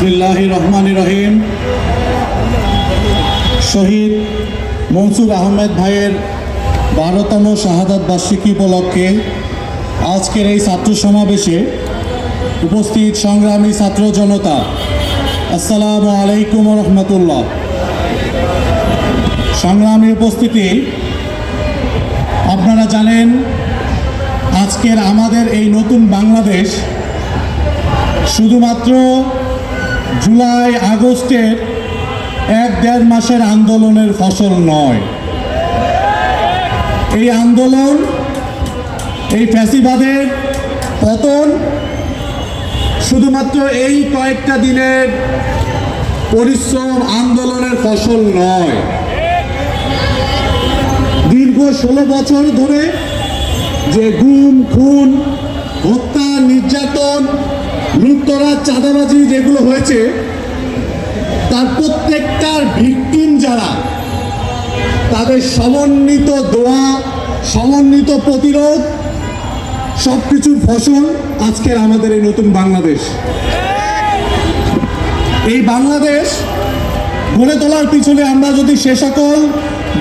বিসমিল্লাহ রহমান রহিম শহীদ মনসুর আহমেদ ভাইয়ের বারোতম শাহাদাত বার্ষিকী উপলক্ষে আজকের এই ছাত্র সমাবেশে উপস্থিত সংগ্রামী ছাত্র জনতা, আসসালামু আলাইকুম রহমতুল্লাহ। সংগ্রামী উপস্থিতি, আপনারা জানেন আজকের আমাদের এই নতুন বাংলাদেশ শুধুমাত্র জুলাই আগস্টের এক দেড় মাসের আন্দোলনের ফসল নয়। এই আন্দোলন, এই ফ্যাসিবাদের পতন শুধুমাত্র এই কয়েকটা দিনের পরিশ্রম আন্দোলনের ফসল নয়। দীর্ঘ ষোলো বছর ধরে যে গুম, খুন, হত্যা, নির্যাতন লুটতরা, চাঁদাবাজি যেগুলো হয়েছে, তার প্রত্যেকটার ভিকটিম যারা, তাদের সমন্বিত দোয়া, সমন্বিত প্রতিরোধ সব কিছুর ফসল আজকের আমাদের এই নতুন বাংলাদেশ। এই বাংলাদেশ গড়ে তোলার পিছনে আমরা যদি সে সকল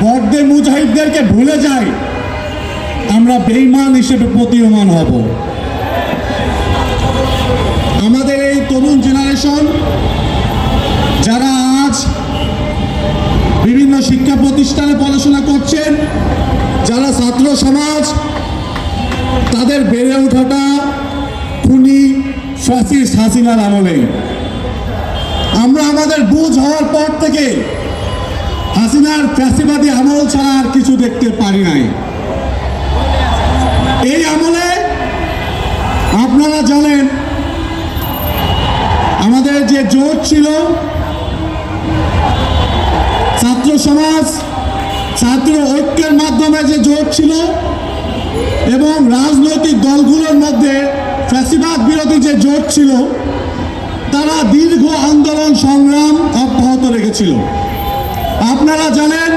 বর্দে মুজাহিদদেরকে ভুলে যাই, আমরা বেইমান হিসেবে প্রতীয়মান হব। তরুণ যারা আজ বিভিন্ন শিক্ষা প্রতিষ্ঠানে পড়াশোনা করছেন, যারা ছাত্র সমাজ, তাদের বেড়ে ওঠাটা খুনি ফ্যাসিস্ট হাসিনার আমলে। আমরা আমাদের বুঝ হওয়ার পর থেকে হাসিনার ফ্যাসিবাদী আমল ছাড়া আর কিছু দেখতে পারি নাই। এই আমলে আপনারা জানেন আমাদের যে জোট ছিল, ছাত্র সমাজ, ছাত্র ঐক্যের মাধ্যমে যে জোট ছিল এবং রাজনৈতিক দলগুলোর মধ্যে ফ্যাসিবাদ বিরোধী যে জোট ছিল, তারা দীর্ঘ আন্দোলন সংগ্রাম অব্যাহত রেখেছিল। আপনারা জানেন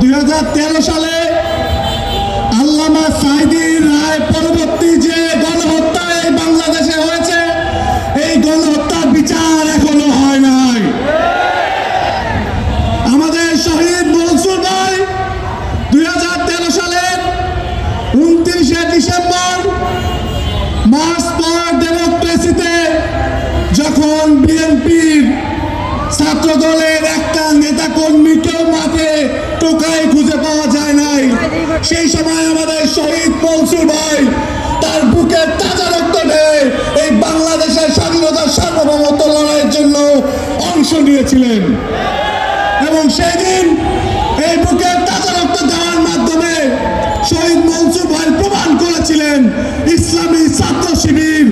দু হাজার তেরো সালে আল্লামা সাইদির রায় পরবর্তী যে গণহত্যা এই বাংলাদেশে হয়েছে এই গণহত্যার বিচার এখনও হয় নাই আমাদের শহীদ মনসুর ভাই দুই সালের উনত্রিশে ডিসেম্বর মার্চ ফর ডেমোক্রেসিতে যখন বিএনপির ছাত্র দলের একটা নেতা কর্মীকেও মাঠে টোকাই খুঁজে পাওয়া যায় নাই। সেই সময় আমাদের শহীদ মনসুর ভাই তার বুকের তাজা রক্ত এই বাংলাদেশের স্বাধীনতার সার্বভৌমত্ব লড়াইয়ের জন্য অংশ নিয়েছিলেন। এবং সেই দিন এই বুকের তাজা রক্ত দেওয়ার মাধ্যমে শহীদ মনসুর ভাই প্রমাণ করেছিলেন, ইসলামী ছাত্র শিবির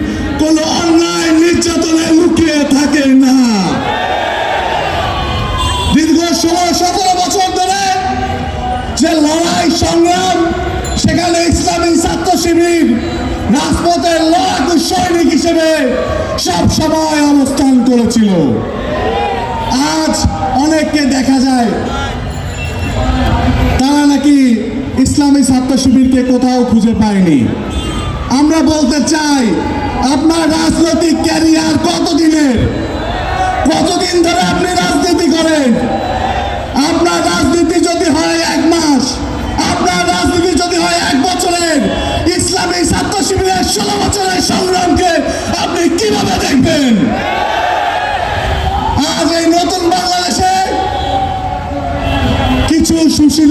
সব সময় অবস্থান করেছিল। আজ অনেককে দেখা যায়। তারা নাকি ইসলামী ছাত্র শিবিরকে কোথাও খুঁজে পায়নি। আমরা বলতে চাই, আপনার রাজনৈতিক ক্যারিয়ার কতদিনের? কতদিন ধরে আপনি রাজনীতি করেন?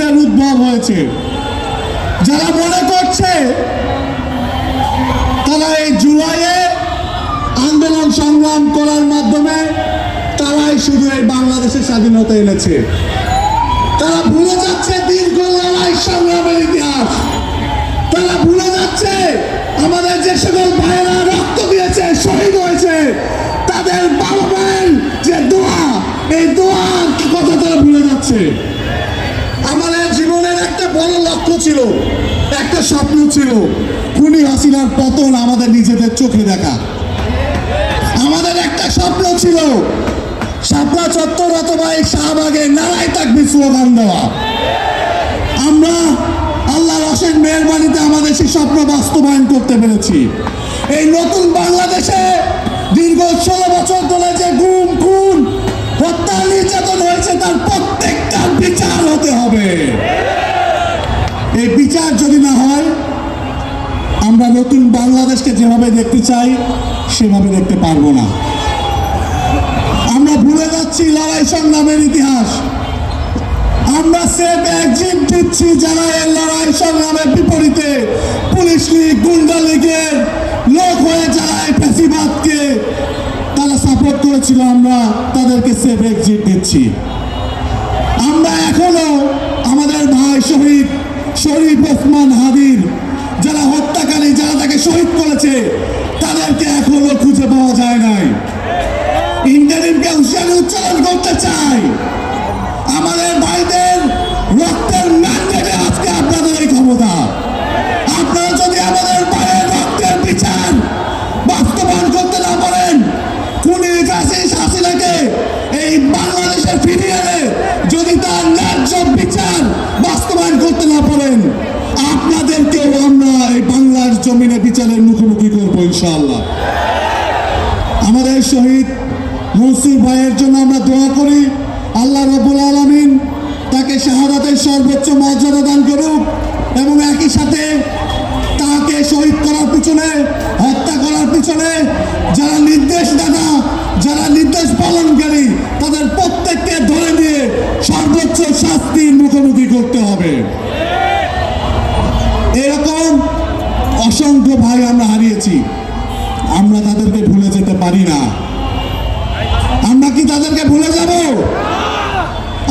সুশীলের উদ্ভব হয়েছে। যারা মনে করছে, তারা এই জুলাইয়ে আন্দোলন সংগ্রাম করার মাধ্যমে তারাই শুধু এই বাংলাদেশের স্বাধীনতা এনেছে। তারা ভুলে যাচ্ছে দীর্ঘ লড়াই সংগ্রামের ইতিহাস। তারা ভুলে যাচ্ছে আমাদের যে সকল ভাইয়েরা রক্ত দিয়েছে, শহীদ হয়েছে, তাদের বাবা মায়ের যে দোয়া, এই দোয়ার কথা তারা ভুলে যাচ্ছে আমাদের জীবনের একটা বড় লক্ষ্য ছিল, একটা স্বপ্ন ছিল, খুনি হাসিনার পতন আমাদের নিজেদের চোখে দেখা। আমাদের একটা স্বপ্ন ছিল শাপলা চত্বর অথবা এই শাহবাগে নারায় থাকবে স্লোগান দেওয়া। আমরা আল্লাহর অশেষ মেহরবানিতে আমাদের সেই স্বপ্ন বাস্তবায়ন করতে পেরেছি। এই নতুন বাংলাদেশে দীর্ঘ ষোলো বছর ধরে যে গুম, খুন হত্যা নির্যাতন হয়েছে, তার প্রত্যেকটার বিচার হতে হবে। এই বিচার যদি না হয়, আমরা নতুন বাংলাদেশকে যেভাবে দেখতে চাই, সেভাবে দেখতে পারব না। আমরা ভুলে যাচ্ছি লড়াই সংগ্রামের ইতিহাস। আমরা সেফ এক্সিট দিচ্ছি যারা এই লড়াই সংগ্রামের বিপরীতে পুলিশ লীগ, গুন্ডা লীগের লোক হয়ে যারা এই ফ্যাসিবাদকে তারা সাপোর্ট করেছিল, আমরা তাদেরকে সেফ এক্সিট দিচ্ছি। আমরা এখনও আমাদের ভাই শহীদ শরীফ ওসমান হাদির যারা হত্যাকারী, যারা তাকে শহীদ করেছে, তাদেরকে এখনও খুঁজে পাওয়া যায় নাই। ইন্টারিমকে হুঁশিয়ারি উচ্চারণ করতে চাই আমাদের ভাইদের বিচারের মুখোমুখি করব ইনশাআল্লাহ। আমাদের শহীদ মনসুর ভাইয়ের জন্য আমরা দোয়া করি, আল্লাহ রবুল আলমিন তাকে শাহাদাতের সর্বোচ্চ মর্যাদা দান করুক এবং একই সাথে তাকে শহীদ করার পিছনে, হত্যা করার পিছনে যারা নির্দেশ নির্দেশদাতা, যারা নির্দেশ পালনকারী অসংখ্য ভাই আমরা হারিয়েছি। আমরা তাদেরকে ভুলে যেতে পারি না। আমরা কি তাদেরকে ভুলে যাব?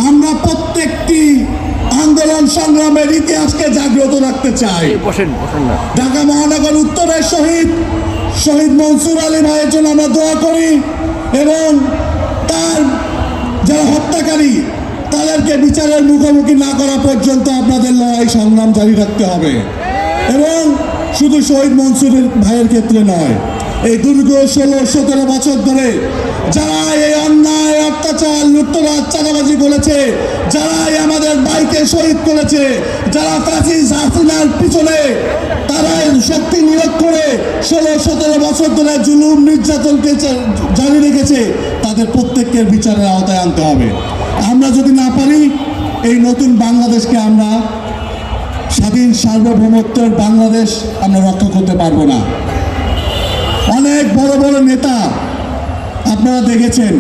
আমরা প্রত্যেকটি আন্দোলন সংগ্রামের ইতিহাসকে জাগ্রত রাখতে চাই। ঢাকা মহানগর উত্তরের শহীদ শহীদ মনসুর আলী ভাইয়ের জন্য আমরা দোয়া করি এবং তার যারা হত্যাকারী তাদেরকে বিচারের মুখোমুখি না করা পর্যন্ত আপনাদের লড়াই সংগ্রাম জারি রাখতে হবে। এবং শুধু শহীদ মনসুরের ভাইয়ের ক্ষেত্রে নয়, এই দীর্ঘ ষোলো, সতেরো বছর ধরে যারা এই অন্যায়, অত্যাচার, লুটতরাজ, চাঁদাবাজি করেছে যারা এই আমাদের বাইকে শহীদ করেছে, যারা ফ্যাসিস হাসিনার পিছনে তারা এই শক্তি নিয়োগ করে ষোলো, সতেরো বছর ধরে জুলুম নির্যাতনকে জারি রেখেছে, তাদের প্রত্যেককে বিচারের আওতায় আনতে হবে। আমরা যদি না পারি, এই নতুন বাংলাদেশকে আমরা স্বাধীন সার্বভৌমত্বের বাংলাদেশ আমরা রক্ষা করতে পারব না। অনেক বড় বড় নেতা আপনারা দেখেছেন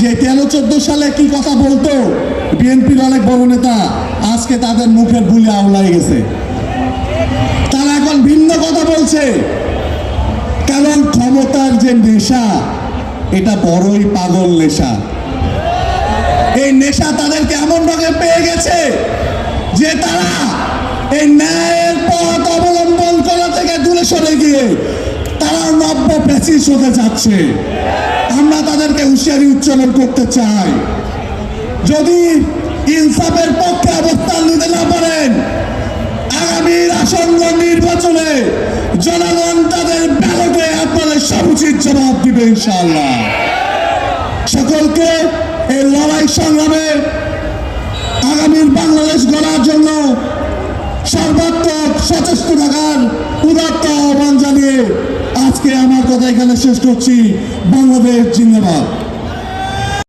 যে তেরো চোদ্দ সালে কি কথা বলতো? বিএনপির অনেক বড় নেতা আজকে তাদের মুখের ভুলে আওলাই গেছে। তারা এখন ভিন্ন কথা বলছে। কারণ ক্ষমতার যে নেশা, এটা বড়ই পাগল নেশা। এই নেশা তাদেরকে এমন ভাবে পেয়ে গেছে যে তারা এই ন্যায়ের পথ অবলম্বন করা থেকে দূরে সরে গিয়ে তারা নব্য প্যাচিস হতে যাচ্ছে। আমরা তাদেরকে হুঁশিয়ারি উচ্চারণ করতে চাই। যদি ইনসাফের পক্ষে অবস্থান নিতে না পারেন, আগামীর আসন্ন নির্বাচনে জনগণ তাদের ব্যালটে আপনাদের সমুচিত জবাব দিবে ইনশাআল্লাহ। সকলকে এই লড়াই সংগ্রামে আগামীর বাংলাদেশ গড়ার জন্য সর্বাত্মক সচেষ্ট থাকার উদাত্ত আহ্বান জানিয়ে আজকে আমার কথা এখানে শেষ করছি। বাংলাদেশ জিন্দাবাদ।